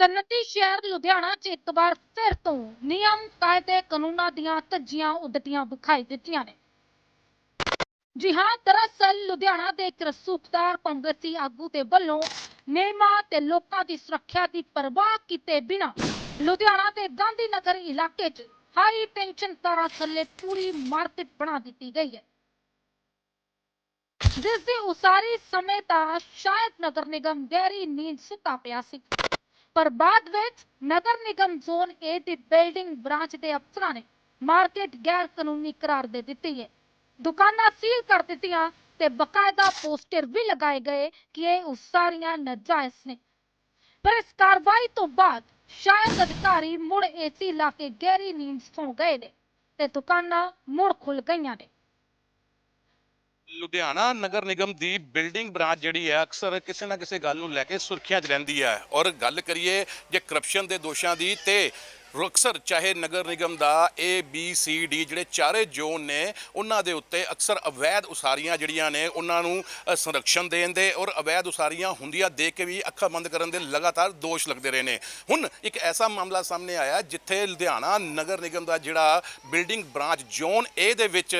ਸਨਅਤੀ ਸ਼ਹਿਰ ਲੁਧਿਆਣਾ 'ਚ ਇੱਕ ਵਾਰ ਫਿਰ ਤੋਂ ਨਿਯਮ ਕਾਇਦੇ ਕਾਨੂੰਨਾਂ ਦੀਆਂ ਧੱਜੀਆਂ ਉੱਡਦੀਆਂ ਵਿਖਾਈ ਦਿੱਤੀਆਂ ਨੇ। ਜੀ ਹਾਂ, ਦਰਅਸਲ ਲੁਧਿਆਣਾ ਦੇ ਇੱਕ ਰਸੂਖਦਾਰ ਕਾਂਗਰਸੀ ਆਗੂ ਦੇ ਵੱਲੋਂ ਨਿਯਮਾਂ ਤੇ ਲੋਕਾਂ ਦੀ ਸੁਰੱਖਿਆ ਦੀ ਪਰਵਾਹ ਕੀਤੇ ਬਿਨਾਂ ਲੁਧਿਆਣਾ ਦੇ ਗਾਂਧੀ ਨਗਰ ਇਲਾਕੇ 'ਚ ਹਾਈ ਟੈਂਸ਼ਨ ਤਾਰਾਂ ਥੱਲੇ ਪੂਰੀ ਮਾਰਕੀਟ ਬਣਾ ਦਿੱਤੀ ਗਈ ਹੈ। ਜਿਸ ਦੀ ਉਸਾਰੀ ਸਮੇਂ ਤਾਂ ਸ਼ਾਇਦ ਨਗਰ ਨਿਗਮ ਗਹਿਰੀ ਨੀਂਦ ਸੁੱਤਾ ਪਿਆ ਸੀ। ਪਰ ਬਾਅਦ ਵਿੱਚ ਨਗਰ ਨਿਗਮ ਜ਼ੋਨ ਏ ਦੀ ਬਿਲਡਿੰਗ ਬ੍ਰਾਂਚ ਦੇ ਅਫਸਰਾਂ ਨੇ ਮਾਰਕੀਟ ਗੈਰ ਕਾਨੂੰਨੀ ਕਰਾਰ ਦੇ ਦਿੱਤੀ ਹੈ। ਦੁਕਾਨਾਂ ਸੀਲ ਕਰ ਦਿੱਤੀਆਂ ਤੇ ਬਕਾਇਦਾ ਪੋਸਟਰ ਵੀ ਲਗਾਏ ਗਏ ਕਿ ਇਹ ਉਸਾਰੀਆਂ ਨਾਜਾਇਜ਼ ਨੇ। ਪਰ ਇਸ ਕਾਰਵਾਈ ਤੋਂ ਬਾਅਦ ਸ਼ਾਇਦ ਅਧਿਕਾਰੀ ਮੁੜ ਏਸੀ ਲਾ ਕੇ ਗਹਿਰੀ ਨੀਂਦ ਸੌਂ ਗਏ ਨੇ ਤੇ ਦੁਕਾਨਾਂ ਮੁੜ ਖੁੱਲ ਗਈਆਂ ਨੇ। ਲੁਧਿਆਣਾ ਨਗਰ ਨਿਗਮ ਦੀ ਬਿਲਡਿੰਗ ਬ੍ਰਾਂਚ ਜਿਹੜੀ ਹੈ, ਅਕਸਰ ਕਿਸੇ ਨਾ ਕਿਸੇ ਗੱਲ ਨੂੰ ਲੈ ਕੇ ਸੁਰਖੀਆਂ 'ਚ ਰਹਿੰਦੀ ਹੈ। ਔਰ ਗੱਲ ਕਰੀਏ ਜੇ ਕਰਪਸ਼ਨ ਦੇ ਦੋਸ਼ਾਂ ਦੀ ਤੇ ਅਕਸਰ ਚਾਹੇ ਨਗਰ ਨਿਗਮ ਦਾ ਏ ਬੀ ਸੀ ਡੀ ਜਿਹੜੇ ਚਾਰੇ ਜ਼ੋਨ ਨੇ, ਉਹਨਾਂ ਦੇ ਉੱਤੇ ਅਕਸਰ ਅਵੈਧ ਉਸਾਰੀਆਂ ਜਿਹੜੀਆਂ ਨੇ, ਉਹਨਾਂ ਨੂੰ ਸੰਰਕਸ਼ਣ ਦੇਣ ਦੇ ਔਰ ਅਵੈਧ ਉਸਾਰੀਆਂ ਹੁੰਦੀਆਂ ਦੇਖ ਕੇ ਵੀ ਅੱਖਾਂ ਬੰਦ ਕਰਨ ਦੇ ਲਗਾਤਾਰ ਦੋਸ਼ ਲੱਗਦੇ ਰਹੇ ਨੇ। ਹੁਣ ਇੱਕ ਐਸਾ ਮਾਮਲਾ ਸਾਹਮਣੇ ਆਇਆ ਜਿੱਥੇ ਲੁਧਿਆਣਾ ਨਗਰ ਨਿਗਮ ਦਾ ਜਿਹੜਾ ਬਿਲਡਿੰਗ ਬ੍ਰਾਂਚ ਜ਼ੋਨ ਏ ਦੇ ਵਿੱਚ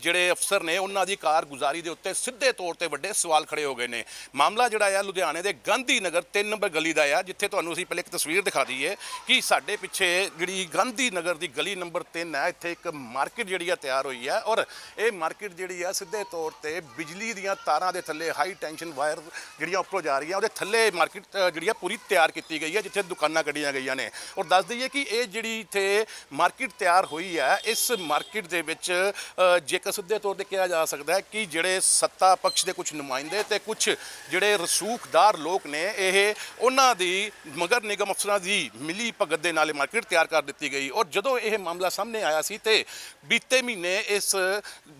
ਜਿਹੜੇ ਅਫਸਰ ਨੇ, ਉਹਨਾਂ ਦੀ ਕਾਰਗੁਜ਼ਾਰੀ ਦੇ ਉੱਤੇ ਸਿੱਧੇ ਤੌਰ ਤੇ ਵੱਡੇ ਸਵਾਲ ਖੜੇ ਹੋ ਗਏ ਨੇ। ਮਾਮਲਾ ਜਿਹੜਾ ਆ ਲੁਧਿਆਣੇ ਦੇ ਗਾਂਧੀ ਨਗਰ 3 ਨੰਬਰ ਗਲੀ ਦਾ ਆ, ਜਿੱਥੇ ਤੁਹਾਨੂੰ ਅਸੀਂ ਪਹਿਲੇ ਇੱਕ ਤਸਵੀਰ ਦਿਖਾ ਦਈਏ ਕਿ ਸਾਡੇ ਪਿੱਛੇ ਜਿਹੜੀ ਗਾਂਧੀ ਨਗਰ ਦੀ ਗਲੀ ਨੰਬਰ 3 ਹੈ, ਇੱਥੇ ਇੱਕ ਮਾਰਕੀਟ ਜਿਹੜੀ ਆ ਤਿਆਰ ਹੋਈ ਹੈ ਔਰ ਇਹ ਮਾਰਕੀਟ ਜਿਹੜੀ ਆ ਸਿੱਧੇ ਤੌਰ ਤੇ ਬਿਜਲੀ ਦੀਆਂ ਤਾਰਾਂ ਦੇ ਥੱਲੇ ਹਾਈ ਟੈਂਸ਼ਨ ਵਾਇਰ ਜਿਹੜੀਆਂ ਉੱਪਰੋਂ ਜਾ ਰਹੀਆਂ, ਉਹਦੇ ਥੱਲੇ ਮਾਰਕੀਟ ਜਿਹੜੀ ਆ ਪੂਰੀ ਤਿਆਰ ਕੀਤੀ ਗਈ ਹੈ, ਜਿੱਥੇ ਦੁਕਾਨਾਂ ਕੱਢੀਆਂ ਗਈਆਂ ਨੇ। ਔਰ ਦੱਸ ਦਈਏ ਕਿ ਇਹ ਜਿਹੜੀ ਇੱਥੇ ਮਾਰਕੀਟ ਤਿਆਰ ਹੋਈ ਹੈ, ਇਸ ਮਾਰਕੀਟ ਦੇ ਵਿੱਚ ਜੇਕਰ ਸਿੱਧੇ ਤੌਰ ਤੇ ਕਿਹਾ ਜਾ ਸਕਦਾ ਹੈ ਕਿ ਜਿਹੜੇ ਸੱਤਾ ਪਕਸ਼ ਦੇ ਕੁਝ ਨੁਮਾਇੰਦੇ ਤੇ ਕੁਝ ਜਿਹੜੇ ਰਸੂਖਦਾਰ ਲੋਕ ਨੇ, ਇਹ ਉਹਨਾਂ ਦੀ ਮਗਰ ਨਿਗਮ ਅਫਸਰਾਂ ਦੀ ਮਿਲੀ ਭਗਤ ਦੇ ਨਾਲ ਮਾਰਕੀਟ ਤਿਆਰ ਕਰ ਦਿੱਤੀ ਗਈ ਔਰ ਜਦੋਂ ਇਹ ਮਾਮਲਾ ਸਾਹਮਣੇ ਆਇਆ ਸੀ ਤੇ ਬੀਤੇ ਮਹੀਨੇ ਇਸ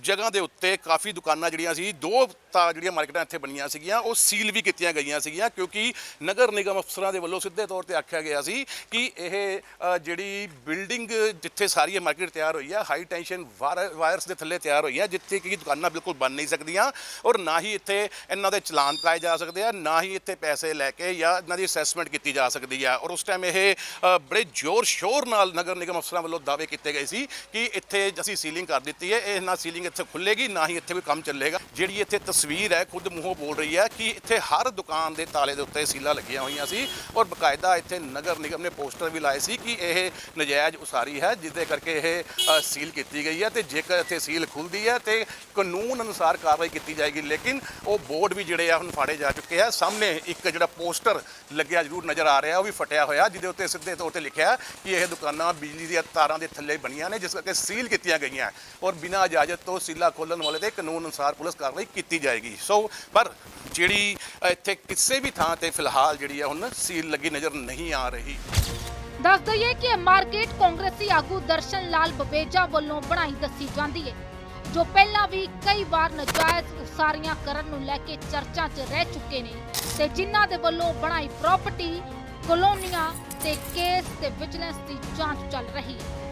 ਜਗ੍ਹਾ ਦੇ ਉੱਤੇ ਕਾਫੀ ਦੁਕਾਨਾਂ ਜਿਹੜੀਆਂ ਸੀ ਦੋ ਤਾਂ ਜਿਹੜੀਆਂ ਮਾਰਕੀਟਾਂ ਇੱਥੇ ਬਣੀਆਂ ਸੀਗੀਆਂ ਉਹ ਸੀਲ ਵੀ ਕੀਤੀਆਂ ਗਈਆਂ ਸੀਗੀਆਂ ਕਿਉਂਕਿ ਨਗਰ ਨਿਗਮ ਅਫਸਰਾਂ ਦੇ ਵੱਲੋਂ ਸਿੱਧੇ ਤੌਰ ਤੇ ਆਖਿਆ ਗਿਆ ਸੀ ਕਿ ਇਹ ਅ, ਜਿਹੜੀ ਬਿਲਡਿੰਗ ਜਿੱਥੇ ਸਾਰੀ ਇਹ ਮਾਰਕੀਟ ਤਿਆਰ ਹੋਈ ਆ ਹਾਈ ਟੈਂਸ਼ਨ ਵਾਇਰਸ ਦੇ ਥੱਲੇ ਤਿਆਰ ਹੋਈ ਹੈ ਜਿੱਥੇ ਕਿ ਦੁਕਾਨਾਂ ਬਿਲਕੁਲ ਬਣ ਨਹੀਂ ਸਕਦੀਆਂ ਔਰ ਨਾ ਹੀ ਇੱਥੇ ਇਹਨਾਂ ਦੇ ਚਲਾਨ ਪਾਏ ਜਾ ਸਕਦੇ ਆ ਨਾ ਹੀ ਇੱਥੇ ਪੈਸੇ ਲੈ ਕੇ ਜਾਂ ਇਹਨਾਂ ਦੀ ਅਸੈਸਮੈਂਟ ਕੀਤੀ ਜਾ ਸਕਦੀ ਆ ਔਰ ਉਸ ਟਾਈਮ ਇਹ ਅ, ਬੜੇ ਜ਼ੋਰ ਸ਼ੋਰ ਨਾਲ ਨਗਰ ਨਿਗਮ ਅਫਸਰਾਂ ਵੱਲੋਂ ਦਾਅਵੇ ਕੀਤੇ ਗਏ ਸੀ ਕਿ ਇੱਥੇ ਅਸੀਂ ਸੀਲਿੰਗ ਕਰ ਦਿੱਤੀ ਹੈ ਇਹ ਨਾ ਸੀਲਿੰਗ ਇੱਥੇ ਖੁੱਲੇਗੀ ਨਾ ਹੀ ਇੱਥੇ ਕੋਈ ਕੰਮ ਚੱਲੇਗਾ ਜਿਹੜੀ ਇੱਥੇ ਤਸਵੀਰ ਤਸਵੀਰ ਹੈ, ਖੁਦ ਮੂੰਹੋਂ ਬੋਲ ਰਹੀ ਹੈ ਕਿ ਇੱਥੇ ਹਰ ਦੁਕਾਨ ਦੇ ਤਾਲੇ ਦੇ ਉੱਤੇ ਸੀਲਾਂ ਲੱਗੀਆਂ ਹੋਈਆਂ ਸੀ ਔਰ ਬਕਾਇਦਾ ਇੱਥੇ ਨਗਰ ਨਿਗਮ ਨੇ ਪੋਸਟਰ ਵੀ ਲਾਏ ਸੀ ਕਿ ਇਹ ਨਜਾਇਜ਼ ਉਸਾਰੀ ਹੈ, ਜਿਸ ਦੇ ਕਰਕੇ ਇਹ ਸੀਲ ਕੀਤੀ ਗਈ ਹੈ ਤੇ ਜੇਕਰ ਇੱਥੇ ਸੀਲ ਖੁੱਲਦੀ ਹੈ ਤੇ ਕਾਨੂੰਨ ਅਨੁਸਾਰ ਕਾਰਵਾਈ ਕੀਤੀ ਜਾਏਗੀ, ਲੇਕਿਨ ਉਹ ਬੋਰਡ ਵੀ ਜਿਹੜੇ ਆ ਹੁਣ ਫਾੜੇ ਜਾ ਚੁੱਕੇ ਆ। ਸਾਹਮਣੇ ਇੱਕ ਜਿਹੜਾ ਪੋਸਟਰ ਲੱਗਿਆ ਜ਼ਰੂਰ ਨਜ਼ਰ ਆ ਰਿਹਾ, ਉਹ ਵੀ ਫਟਿਆ ਹੋਇਆ, ਜਿਹਦੇ ਉੱਤੇ ਸਿੱਧੇ ਤੌਰ ਤੇ ਲਿਖਿਆ ਕਿ ਇਹ ਦੁਕਾਨਾਂ ਬਿਜਲੀ ਦੀਆਂ ਤਾਰਾਂ ਦੇ ਥੱਲੇ ਬਣੀਆਂ ਨੇ, ਜਿਸ ਕਰਕੇ ਸੀਲ ਕੀਤੀਆਂ ਗਈਆਂ ਔਰ ਬਿਨਾਂ ਇਜਾਜ਼ਤ ਤੋਂ ਸੀਲਾ ਖੋਲਣ ਵਾਲੇ ਤੇ ਕਾਨੂੰਨ ਅਨੁਸਾਰ ਪੁਲਿਸ ਕਾਰਵਾਈ ਕੀਤੀ ਜਾਏਗੀ। ਸੋ ਪਰ ਜਿਹੜੀ ਇੱਥੇ ਕਿਸੇ ਵੀ ਥਾਂ ਤੇ ਫਿਲਹਾਲ ਜਿਹੜੀ ਆ, ਹੁਣ ਸੀਲ ਲੱਗੀ ਨਜ਼ਰ ਨਹੀਂ ਆ ਰਹੀ। ਦੱਸ ਦਈਏ ਕਿ ਮਾਰਕੀਟ ਕਾਂਗਰਸੀ ਆਗੂ ਦਰਸ਼ਨ ਲਾਲ ਬਵੇਜਾ ਵੱਲੋਂ ਬਣਾਈ ਦੱਸੀ ਜਾਂਦੀ ਹੈ, ਜੋ ਪਹਿਲਾਂ ਵੀ ਕਈ ਵਾਰ ਨਜਾਇਜ਼ ਉਸਾਰੀਆਂ ਕਰਨ ਨੂੰ ਲੈ ਕੇ ਚਰਚਾ 'ਚ ਰਹਿ ਚੁੱਕੇ ਨੇ ਤੇ ਜਿਨ੍ਹਾਂ ਦੇ ਵੱਲੋਂ ਬਣਾਈ ਪ੍ਰਾਪਰਟੀ, ਕਲੋਨੀਆਂ ਤੇ ਕੇਸ ਤੇ ਵਿਜੀਲੈਂਸ ਦੀ ਜਾਂਚ ਚੱਲ ਰਹੀ ਹੈ।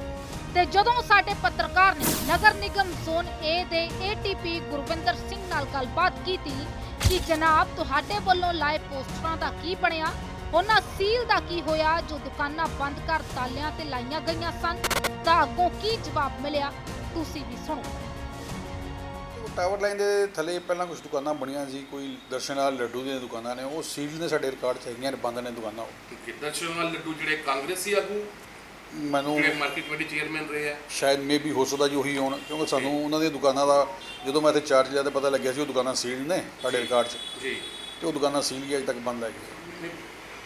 ਤੇ ਜਦੋਂ ਸਾਡੇ ਪੱਤਰ ਪੱਤਰਕਾਰ ਨੇ ਨਗਰ ਨਿਗਮ ਜ਼ੋਨ A ਦੇ ATP ਗੁਰਵਿੰਦਰ ਸਿੰਘ ਨਾਲ ਗੱਲਬਾਤ ਕੀਤੀ ਕਿ ਜਨਾਬ ਤੁਹਾਡੇ ਵੱਲੋਂ ਲਾਏ ਪੋਸਟਰਾਂ ਦਾ ਕੀ ਬਣਿਆ? ਉਹਨਾਂ ਸੀਲ ਦਾ ਕੀ ਹੋਇਆ? ਜੋ ਦੁਕਾਨਾਂ ਬੰਦ ਕਰ ਤਾਲਿਆਂ ਤੇ ਲਾਈਆਂ ਗਈਆਂ ਸਨ ਤਾਂ ਅੱਗੋਂ ਕੀ ਜਵਾਬ ਮਿਲਿਆ? ਤੁਸੀਂ ਵੀ ਸੁਣੋ। ਟਾਵਰ ਲਾਈਨ ਦੇ ਥੱਲੇ ਪਹਿਲਾਂ ਕੁਝ ਦੁਕਾਨਾਂ ਬਣੀਆਂ ਸੀ ਕੋਈ ਦਰਸ਼ਨ ਨਾਲ ਲੱਡੂ ਦੀਆਂ ਦੁਕਾਨਾਂ ਨੇ ਉਹ ਸੀਲ ਨੇ ਸਾਡੇ ਰਿਕਾਰਡ 'ਚ ਹੈਗੀਆਂ ਨੇ ਬੰਦ ਨੇ ਦੁਕਾਨਾਂ। ਉਹ ਦਰਸ਼ਨ ਨਾਲ ਲੱਡੂ ਜਿਹੜੇ ਕਾਂਗਰਸੀ ਆਗੂ ਮੈਨੂੰ ਮਾਰਕੀਟ ਕਮੇਟੀ ਚੇਅਰਮੈਨ ਰਹੇ ਆ ਸ਼ਾਇਦ ਮੇਬੀ ਹੋ ਸਕਦਾ ਜੀ ਉਹੀ ਹੋਣ ਕਿਉਂਕਿ ਸਾਨੂੰ ਉਹਨਾਂ ਦੀਆਂ ਦੁਕਾਨਾਂ ਦਾ ਜਦੋਂ ਮੈਂ ਇੱਥੇ ਚਾਰਜ ਲਿਆ ਤਾਂ ਪਤਾ ਲੱਗਿਆ ਸੀ ਉਹ ਦੁਕਾਨਾਂ ਸੀਲ ਨੇ ਸਾਡੇ ਰਿਕਾਰਡ 'ਚ ਜੀ ਤੇ ਉਹ ਦੁਕਾਨਾਂ ਸੀਲ ਹੀ ਅਜੇ ਤੱਕ ਬੰਦ ਹੈਗੀ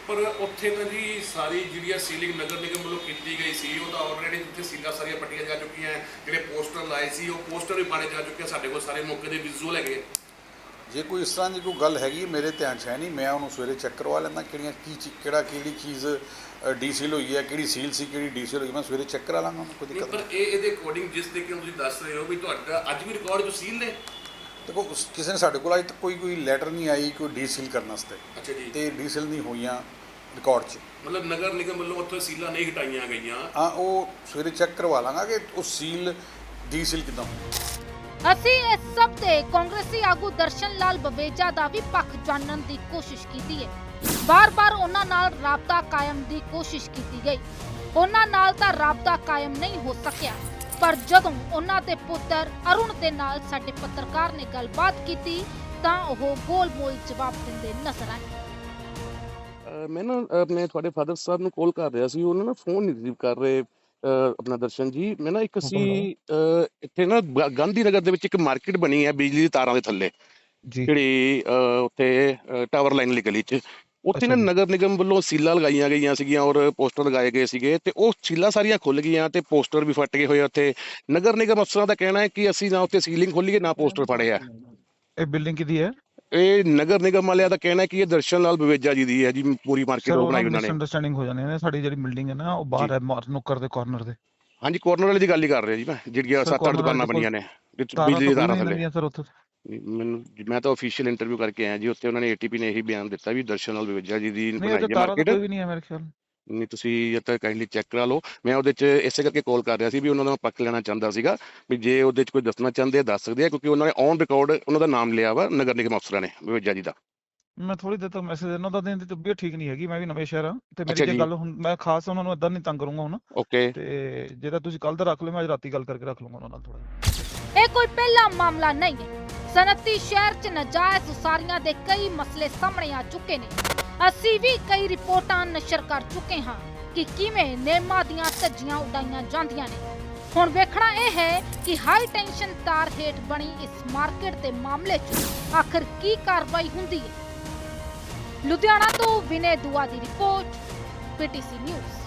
ਪਰ ਉੱਥੇ ਨਾ ਜੀ ਸਾਰੀ ਜਿਹੜੀ ਸੀਲਿੰਗ ਨਗਰ ਨਿਗਮ ਵੱਲੋਂ ਕੀਤੀ ਗਈ ਸੀ ਉਹ ਤਾਂ ਆਲਰੇਡੀ ਜਿੱਥੇ ਸੀਲਾਂ ਸਾਰੀਆਂ ਪੱਟੀਆਂ ਜਾ ਚੁੱਕੀਆਂ ਹੈ। ਜਿਹੜੇ ਪੋਸਟਰ ਲਾਏ ਸੀ ਉਹ ਪੋਸਟਰ ਵੀ ਪਾਣੇ ਜਾ ਚੁੱਕੇ ਆ। ਸਾਡੇ ਕੋਲ ਸਾਰੇ ਮੌਕੇ ਦੇ ਵਿਜ਼ੂਅਲ ਹੈਗੇ ਜੇ ਕੋਈ ਇਸ ਤਰ੍ਹਾਂ ਦੀ ਕੋਈ ਗੱਲ ਹੈਗੀ ਮੇਰੇ ਧਿਆਨ 'ਚ ਹੈ ਨਹੀਂ ਮੈਂ ਉਹਨੂੰ ਸਵੇਰੇ ਚੈੱਕ ਕਰਵਾ ਲੈਂਦਾ ਕਿਹੜੀਆਂ ਕੀ ਚੀ- ਕਿਹੜਾ ਕਿਹੜੀ ਚੀਜ਼ ਡੀਸੀਲ ਹੋਈ ਹੈ ਕਿਹੜੀ ਸੀਲ ਸੀ ਕਿਹੜੀ ਡੀਸੀਲ ਹੋਈ ਮੈਂ ਸਵੇਰੇ ਚੈੱਕ ਕਰਾ ਲਾਂਗਾ ਉਹਨੂੰ ਕੋਈ ਨਹੀਂ ਦਿੱਕਤ ਪਰ ਨਹੀਂ। ਇਹ ਇਹਦੇ ਅਕੋਰਡਿੰਗ ਜਿਸ ਤਰੀਕੇ ਨਾਲ ਤੁਸੀਂ ਦੱਸ ਰਹੇ ਹੋ ਵੀ ਤੁਹਾਡਾ ਅੱਜ ਵੀ ਰਿਕਾਰਡ ਜੋ ਸੀਲ ਨੇ? ਦੇਖੋ ਉਸ- ਕਿਸੇ ਨੇ ਸਾਡੇ ਕੋਲ ਅਜੇ ਤੱਕ ਕੋਈ ਕੋਈ ਲੈਟਰ ਨਹੀਂ ਆਈ ਕੋਈ ਡੀਸੀਲ ਕਰਨ ਵਾਸਤੇ। ਅੱਛਾ ਜੀ। ਤੇ ਡੀਸੀਲ ਨਹੀਂ ਹੋਈਆਂ ਰਿਕਾਰਡ 'ਚ। ਮਤਲਬ ਨਗਰ ਨਿਗਮ ਵੱਲੋਂ ਉੱਥੇ ਸੀਲਾਂ ਨਹੀਂ ਹਟਾਈਆਂ ਗਈਆਂ। ਹਾਂ ਉਹ ਸਵੇਰੇ ਚੈੱਕ ਕਰਵਾ ਲਾਂਗਾ ਕਿ ਉਹ ਸੀਲ ਡੀਸੀਲ ਕਿਦਾਂ ਅਸੀਂ ਇਸ ਸਭ ਤੇ ਕਾਂਗਰਸੀ ਆਗੂ ਦਰਸ਼ਨ ਲਾਲ ਬਵੇਜਾ ਦਾ ਵੀ ਪੱਖ ਜਾਣਨ ਦੀ ਕੋਸ਼ਿਸ਼ ਕੀਤੀ ਹੈ। ਬਾਰ-ਬਾਰ ਉਹਨਾਂ ਨਾਲ ਰਾਬਤਾ ਕਾਇਮ ਦੀ ਕੋਸ਼ਿਸ਼ ਕੀਤੀ ਗਈ। ਉਹਨਾਂ ਨਾਲ ਤਾਂ ਰਾਬਤਾ ਕਾਇਮ ਨਹੀਂ ਹੋ ਸਕਿਆ। ਪਰ ਜਦੋਂ ਉਹਨਾਂ ਦੇ ਪੁੱਤਰ ਅਰੁਣ ਦੇ ਨਾਲ ਸਾਡੇ ਪੱਤਰਕਾਰ ਨੇ ਗੱਲਬਾਤ ਕੀਤੀ, ਤਾਂ ਉਹ ਗੋਲ-ਮੋਲ ਜਵਾਬ ਦਿੰਦੇ ਨਜ਼ਰ ਆਏ। ਅਹ ਮੈਂ ਨਾ ਆਪਣੇ ਤੁਹਾਡੇ ਫਾਦਰ ਸਾਹਿਬ ਨੂੰ ਕਾਲ ਕਰ ਰਿਹਾ ਸੀ। ਉਹਨਾਂ ਨਾ ਫੋਨ ਨਹੀਂ ਰਿਸੀਵ ਕਰ ਰਹੇ। ਆਪਣਾ ਦਰਸ਼ਨ ਜੀ ਮੈਂ ਨਾ ਇੱਕ ਸੀ ਇੱਥੇ ਨਾ ਗਾਂਧੀ ਨਗਰ ਦੇ ਵਿੱਚ ਇੱਕ ਮਾਰਕੀਟ ਬਣੀ ਹੈ ਬਿਜਲੀ ਦੀ ਤਾਰਾਂ ਦੇ ਥੱਲੇ। ਜੀ। ਜਿਹੜੀ ਉੱਥੇ ਟਾਵਰ ਲਾਈਨ ਵਾਲੀ ਗਲੀ 'ਚ। ਉੱਥੇ ਨਾ। ਨਗਰ ਨਿਗਮ ਵੱਲੋਂ ਸੀਲਾਂ ਲਗਾਈਆਂ ਗਈਆਂ ਸੀਗੀਆਂ ਔਰ ਪੋਸਟਰ ਲਗਾਏ ਗਏ ਸੀਗੇ ਤੇ ਉਹ ਸੀਲਾਂ ਸਾਰੀਆਂ ਖੁੱਲ ਗਈਆਂ ਤੇ ਪੋਸਟਰ ਵੀ ਫਟ ਗਏ ਹੋਏ ਉੱਥੇ। ਨਗਰ ਨਿਗਮ ਅਫਸਰਾਂ ਦਾ ਕਹਿਣਾ ਹੈ ਕਿ ਅਸੀਂ ਨਾ ਉੱਥੇ ਸੀਲਿੰਗ ਖੋਲੀਏ ਨਾ ਪੋਸਟਰ ਫੜੇ ਆ। ਇਹ ਬਿਲਡਿੰਗ ਕਿਹਦੀ ਹੈ? ਇਹ ਨਗਰ ਨਿਗਮ ਵਾਲਿਆਂ ਦਾ ਕਹਿਣਾ ਹੈ ਕਿ ਇਹ ਦਰਸ਼ਨ ਲਾਲ ਬਵੇਜਾ ਜੀ ਦੀ ਹੈ ਜੀ ਪੂਰੀ ਮਾਰਕੀਟ ਉਹ ਬਣਾਈ ਉਹਨਾਂ ਨੇ। ਅੰਡਰਸਟੈਂਡਿੰਗ ਹੋ ਜਾਣੀ ਹੈ ਸਾਡੀ ਜਿਹੜੀ ਬਿਲਡਿੰਗ ਹੈ ਨਾ ਉਹ ਬਾਹਰ ਹੈ ਮਾਰ- ਨੁੱਕਰ ਦੇ ਕਾਰਨਰ ਦੇ। ਹਾਂਜੀ ਕਾਰਨਰ ਵਾਲੀ ਦੀ ਗੱਲ ਹੀ ਕਰ ਰਿਹਾ ਜੀ ਮੈਂ ਜਿਹੜੀਆਂ ਸੱਤ ਅੱਠ ਦੁਕਾਨਾਂ ਬਣੀਆਂ ਨੇ ਬਿਜਲੀ ਦੀ ਤਾਂ ਤਾਰਾਂ ਨਹੀਂ ਥੱਲੇ। ਸਰ ਉੱਥੇ। ਨਹੀਂ, ਮੈਨੂੰ ਮੈਂ ਤਾਂ ਅਫੀਸ਼ੀਅਲ ਇੰਟਰਵਿਊ ਕਰਕੇ ਆਇਆ ਜੀ ਉੱਥੇ ਉਹਨਾਂ ਨੇ ਏਟੀਪੀ ਨੇ ਇਹੀ ਬਿਆਨ ਦਿੱਤਾ ਵੀ ਦਰਸ਼ਨ ਲਾਲ ਬਵੇਜਾ ਜੀ ਦੀ ਨਹੀਂ ਬਣਾਈ ਹੈ ਤਾਰਾਂ ਤਾਂ ਮਾਰਕੀਟ ਕੋਈ ਵੀ ਨਹੀਂ ਹੈ ਮੇਰੇ ਖਿਆਲ ਨਹੀਂ ਤੁਸੀਂ ਇਹ ਤਾਂ ਕਾਈਂਡਲੀ ਚੈੱਕ ਕਰਾ ਲਓ। ਮੈਂ ਉਹਦੇ 'ਚ ਇਸੇ ਕਰਕੇ ਕਾਲ ਕਰ ਰਿਹਾ ਸੀ ਵੀ ਉਹਨਾਂ ਦਾ ਪੱਕ ਲੈਣਾ ਚਾਹੁੰਦਾ ਸੀਗਾ ਵੀ ਜੇ ਉਹਦੇ 'ਚ ਕੋਈ ਦੱਸਣਾ ਚਾਹੁੰਦੇ ਆ ਦੱਸ ਸਕਦੇ ਆ ਕਿਉਂਕਿ ਉਹਨਾਂ ਨੇ ਔਨ ਰਿਕਾਰਡ ਉਹਨਾਂ ਦਾ ਨਾਮ ਲਿਆ ਵਾ ਨਗਰ ਨਿਗਮ ਅਫਸਰਾਂ ਨੇ ਬਵੇਜਾ ਜੀ ਦਾ। ਮੈਂ ਥੋੜੀ ਦੇਰ ਤੱਕ ਮੈਸੇਜ ਦੇਣਾ ਤਾਂ ਦਿਨ ਦੀ ਤਬੀਅਤ ਠੀਕ ਨਹੀਂ ਹੈਗੀ ਮੈਂ ਵੀ ਨਵੇਂ ਸ਼ਹਿਰ ਆ ਤੇ ਮੇਰੀ ਜੇ। ਗੱਲ ਹੁਣ ਮੈਂ ਖਾਸ ਉਹਨਾਂ ਨੂੰ ਇਦਾਂ ਨਹੀਂ ਤੰਗ ਕਰੂੰਗਾ ਹੁਣ। ਓਕੇ ਤੇ ਜੇ ਤਾਂ ਤੁਸੀਂ ਕੱਲ ਦਾ ਰੱਖ ਲਿਓ ਮੈਂ ਅੱਜ ਰਾਤੀ ਗੱਲ ਕਰਕੇ ਰੱਖ ਲੂੰਗਾ ਉਹਨਾਂ ਨਾਲ ਥੋੜਾ ਇਹ ਕੋਈ ਪਹਿਲਾ ਮਾਮਲਾ ਨਹੀਂ ਹੈ। ਸਨਅਤੀ ਸ਼ਹਿਰ 'ਚ ਨਜਾਇਜ਼ ਉਸਾਰੀਆਂ ਦੇ ਕਈ ਮਸਲੇ ਸਾਹਮਣੇ ਆ ਚੁੱਕੇ ਨੇ। ਅਸੀਂ ਵੀ ਕਈ ਰਿਪੋਰਟਾਂ ਨਸ਼ਰ ਕਰ ਚੁੱਕੇ ਹਾਂ ਕਿ ਕਿਵੇਂ ਨੇਮਾਂ ਦੀਆਂ ਧੱਜੀਆਂ ਉਡਾਈਆਂ ਜਾਂਦੀਆਂ ਨੇ। ਹੁਣ ਵੇਖਣਾ ਇਹ ਹੈ ਕਿ ਹਾਈ ਟੈਂਸ਼ਨ ਤਾਰ ਹੇਠ ਬਣੀ ਇਸ ਮਾਰਕੀਟ ਦੇ ਮਾਮਲੇ 'ਚ ਆਖਰ ਕੀ ਕਾਰਵਾਈ ਹੁੰਦੀ ਹੈ। ਲੁਧਿਆਣਾ ਤੋਂ ਵਿਨੇ ਦੁਆ ਦੀ ਰਿਪੋਰਟ ਪੀਟੀਸੀ ਨਿਊਜ਼।